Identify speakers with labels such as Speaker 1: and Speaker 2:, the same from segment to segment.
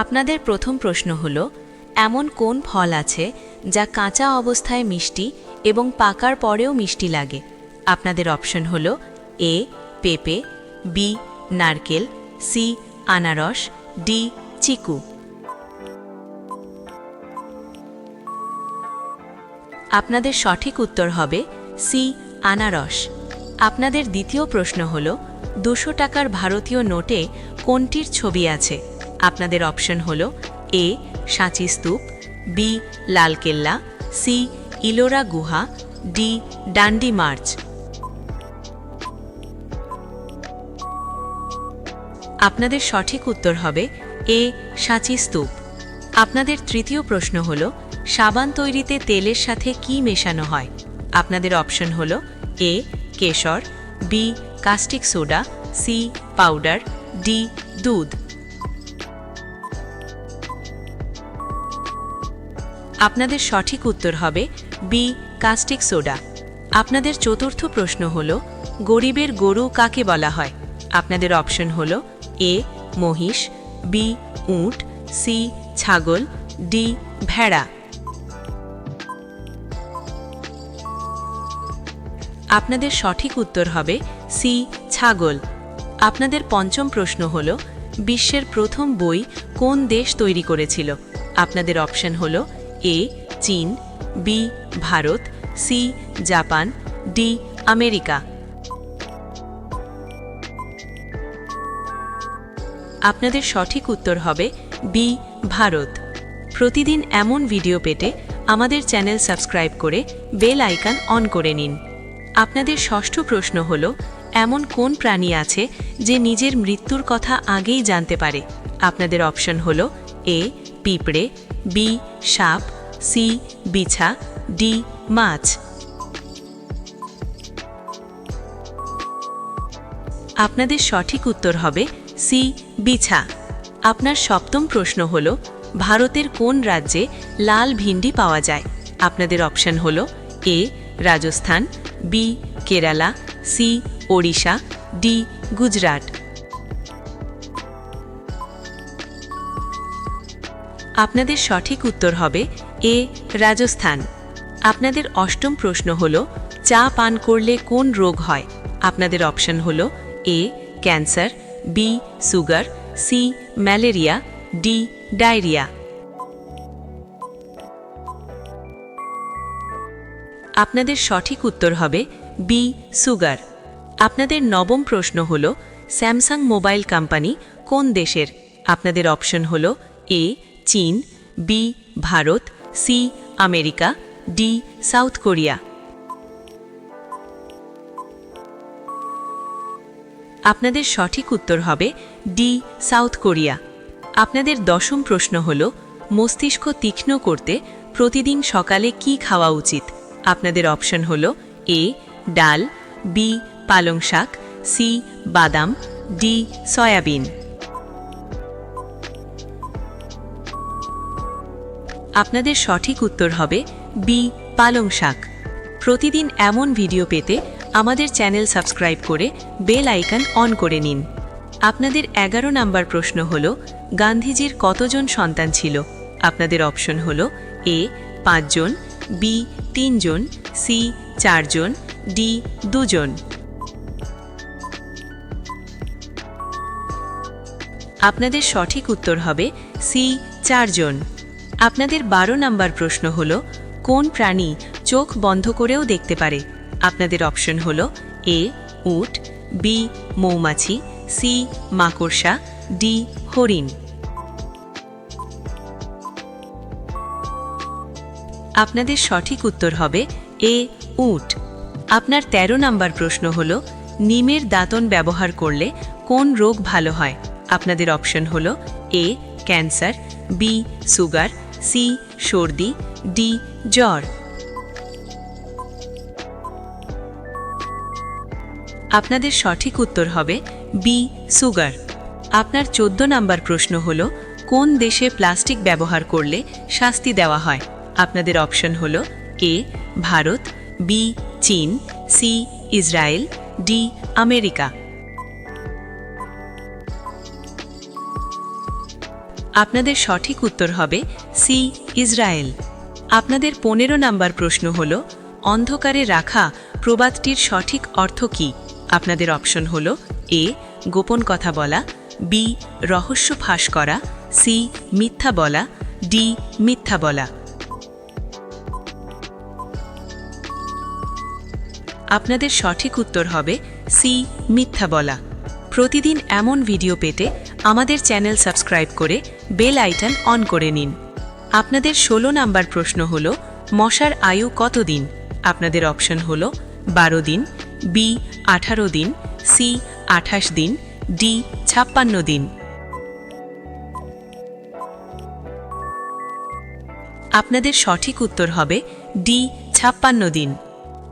Speaker 1: আপনাদের প্রথম প্রশ্ন হল, এমন কোন ফল আছে যা কাঁচা অবস্থায় মিষ্টি এবং পাকার পরেও মিষ্টি লাগে? আপনাদের অপশন হল, এ, পেঁপে, বি, নারকেল, সি, আনারস, ডি, চিকু। আপনাদের সঠিক উত্তর হবে, সি, আনারস। আপনাদের দ্বিতীয় প্রশ্ন হল, দুশো টাকার ভারতীয় নোটে কোনটির ছবি আছে? আপনাদের অপশন হল এ, সাঁচি স্তূপ, বি লালকেল্লা সি, ইলোরা গুহা, ডি, ডান্ডি মার্চ। আপনাদের সঠিক উত্তর হবে এ, সাঁচি স্তূপ। আপনাদের তৃতীয় প্রশ্ন হল, সাবান তৈরিতে তেলের সাথে কি মেশানো হয়? আপনাদের অপশন হল এ, কেশর, B, caustic soda, C, powder, D, দুধ। আপনাদের সঠিক উত্তর হবে বি, কাস্টিক সোডা। আপনাদের চতুর্থ প্রশ্ন হল, গরিবের গরু কাকে বলা হয়? আপনাদের অপশন হল এ, মহিষ, বি, উট, সি, ছাগল, ডি, ভেড়া। আপনাদের সঠিক উত্তর হবে সি, ছাগল। আপনাদের পঞ্চম প্রশ্ন হল, বিশ্বের প্রথম বই কোন দেশ তৈরি করেছিল? আপনাদের অপশন হল এ, চীন, B, Bharat, C, Japan, D, America. আপনাদের সঠিক উত্তর হবে বি, ভারত। প্রতিদিন এমন ভিডিও পেতে আমাদের চ্যানেল সাবস্ক্রাইব করে বেল আইকন অন করে নিন। আপনাদের ষষ্ঠ প্রশ্ন হল, এমন কোন প্রাণী আছে যে নিজের মৃত্যুর কথা আগেই জানতে পারে? আপনাদের অপশন হল এ পিঁপড়ে, বি, সাপ, সি, বিছা, ডি, মাছ। আপনাদের সঠিক উত্তর হবে সি, বিছা। আপনার সপ্তম প্রশ্ন হল, ভারতের কোন রাজ্যে লাল ভিন্ডি পাওয়া যায়? আপনাদের অপশন হল, A, Rajasthan, B, Kerala, C, Odisha, D, Gujarat. আপনাদের সঠিক উত্তর হবে, এ, রাজস্থান। আপনাদের অষ্টম প্রশ্ন হল, চা পান করলে কোন রোগ হয়? আপনাদের অপশন হল, A, cancer, B, sugar, C, malaria, D, diarrhoea. আপনাদের সঠিক উত্তর হবে, বি, সুগার। আপনাদের নবম প্রশ্ন হল, স্যামসাং মোবাইল কোম্পানি কোন দেশের? আপনাদের অপশন হল, এ চীন B Bharat C America D South Korea. আপনাদের সঠিক উত্তর হবে ডি সাউথ কোরিয়া। আপনাদের দশম প্রশ্ন হল, মস্তিষ্ক তীক্ষ্ণ করতে প্রতিদিন সকালে কি খাওয়া উচিত? আপনাদের অপশন হল এ ডাল বি পালং শাক সি বাদাম ডি সয়াবিন। আপনাদের সঠিক উত্তর হবে বি, পালং শাক। প্রতিদিন এমন ভিডিও পেতে আমাদের চ্যানেল সাবস্ক্রাইব করে বেল আইকন অন করে নিন। আপনাদের এগারো নাম্বার প্রশ্ন হল, গান্ধীজির কতজন সন্তান ছিল? আপনাদের অপশন হল, এ, পাঁচজন, বি, তিনজন, সি, চারজন, ডি, দুজন। আপনাদের সঠিক উত্তর হবে সি, চারজন। আপনাদের বারো নাম্বার প্রশ্ন হল, কোন প্রাণী চোখ বন্ধ করেও দেখতে পারে? আপনাদের অপশন হল, এ, উট, বি, মৌমাছি, সি, মাকড়সা, ডি, হরিণ। আপনাদের সঠিক উত্তর হবে, এ, উট। আপনার ১৩ নাম্বার প্রশ্ন হল, নিমের দাঁতন ব্যবহার করলে কোন রোগ ভালো হয়? আপনাদের অপশন হল, A, cancer, B, sugar C, সর্দি, ডি, জ্বর। আপনাদের সঠিক উত্তর হবে বি, সুগার। আপনার চোদ্দ নাম্বার প্রশ্ন হল, কোন দেশে প্লাস্টিক ব্যবহার করলে শাস্তি দেওয়া হয়? আপনাদের অপশন হল এ, ভারত, বি, চীন, সি, ইসরায়েল, ডি, আমেরিকা। আপনাদের সঠিক উত্তর হবে সি, ইসরায়েল। আপনাদের পনেরো নাম্বার প্রশ্ন হল, অন্ধকারে রাখা প্রবাদটির সঠিক অর্থ কী? আপনাদের অপশন হল, এ, গোপন কথা বলা, বি, রহস্য ফাঁস করা, সি, মিথ্যা বলা, ডি, মিথ্যা বলা। আপনাদের সঠিক উত্তর হবে সি, মিথ্যা বলা। প্রতিদিন এমন ভিডিও পেতে আমাদের চ্যানেল সাবস্ক্রাইব করে বেল আইকন অন করে নিন। আপনাদের ষোলো নাম্বার প্রশ্ন হল, মশার আয়ু কতদিন? আপনাদের অপশন হল, বারো দিন, বি, আঠারো দিন, সি, আঠাশ দিন, ডি, ছাপ্পান্ন দিন। আপনাদের সঠিক উত্তর হবে, ডি, ছাপ্পান্ন দিন।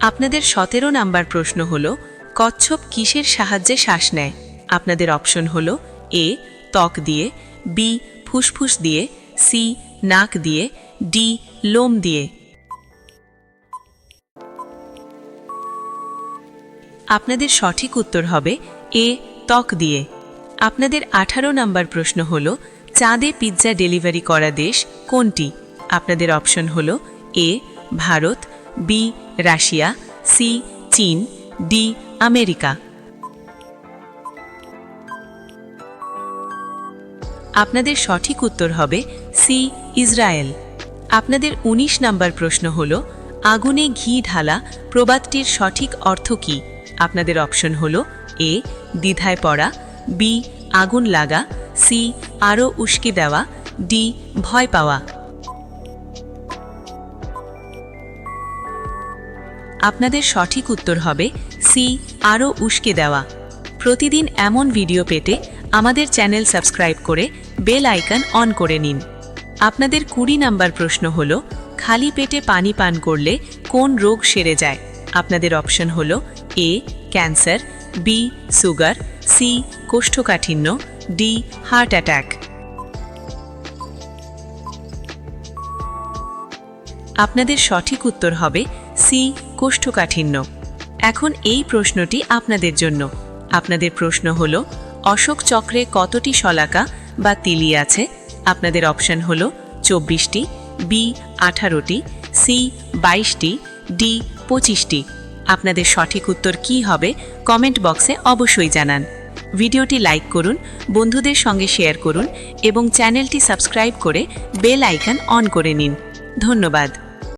Speaker 1: আপনাদের সতেরো নাম্বার প্রশ্ন হল, কচ্ছপ কিসের সাহায্যে শ্বাস নেয়? আপনাদের অপশন হল এ, ত্বক দিয়ে, বি, ফুসফুস দিয়ে, সি, নাক দিয়ে, ডি, লোম দিয়ে। আপনাদের সঠিক উত্তর হবে এ, ত্বক দিয়ে। আপনাদের আঠারো নাম্বার প্রশ্ন হল, চাঁদে পিৎজা ডেলিভারি করা দেশ কোনটি? আপনাদের অপশন হল A, Bharat, B, Russia, C, চীন, ডি, আমেরিকা। আপনাদের সঠিক উত্তর হবে সি, ইসরায়েল। আপনাদের ১৯ নাম্বার প্রশ্ন হল, আগুনে ঘি ঢালা প্রবাদটির সঠিক অর্থ কী? আপনাদের অপশন হল, এ, দ্বিধায় পড়া, বি, আগুন লাগা, সি আরও উস্কে দেওয়া, ডি, ভয় পাওয়া। আপনাদের সঠিক উত্তর হবে সি আরও উস্কে দেওয়া। প্রতিদিন এমন ভিডিও পেতে আমাদের চ্যানেল সাবস্ক্রাইব করে বেল আইকন অন করে নিন। আপনাদের কুড়ি নাম্বার প্রশ্ন হল, খালি পেটে পানি পান করলে কোন রোগ সেরে যায়? আপনাদের অপশন হল, A, cancer, B, sugar, C, কোষ্ঠকাঠিন্য, ডি, হার্ট অ্যাটাক। আপনাদের সঠিক উত্তর হবে, সি, কোষ্ঠকাঠিন্য। এখন এই প্রশ্নটি আপনাদের জন্য। আপনাদের প্রশ্ন হল, অশোক চক্রে কতটি শলাকা বা তিলি আছে, আপনাদের অপশন হল চব্বিশটি বি আঠারোটি সি বাইশটি ডি পঁচিশটি। আপনাদের সঠিক উত্তর কি হবে কমেন্ট বক্সে অবশ্যই জানান। ভিডিওটি লাইক করুন, বন্ধুদের সঙ্গে শেয়ার করুন এবং চ্যানেলটি সাবস্ক্রাইব করে বেল আইকন অন করে নিন। ধন্যবাদ।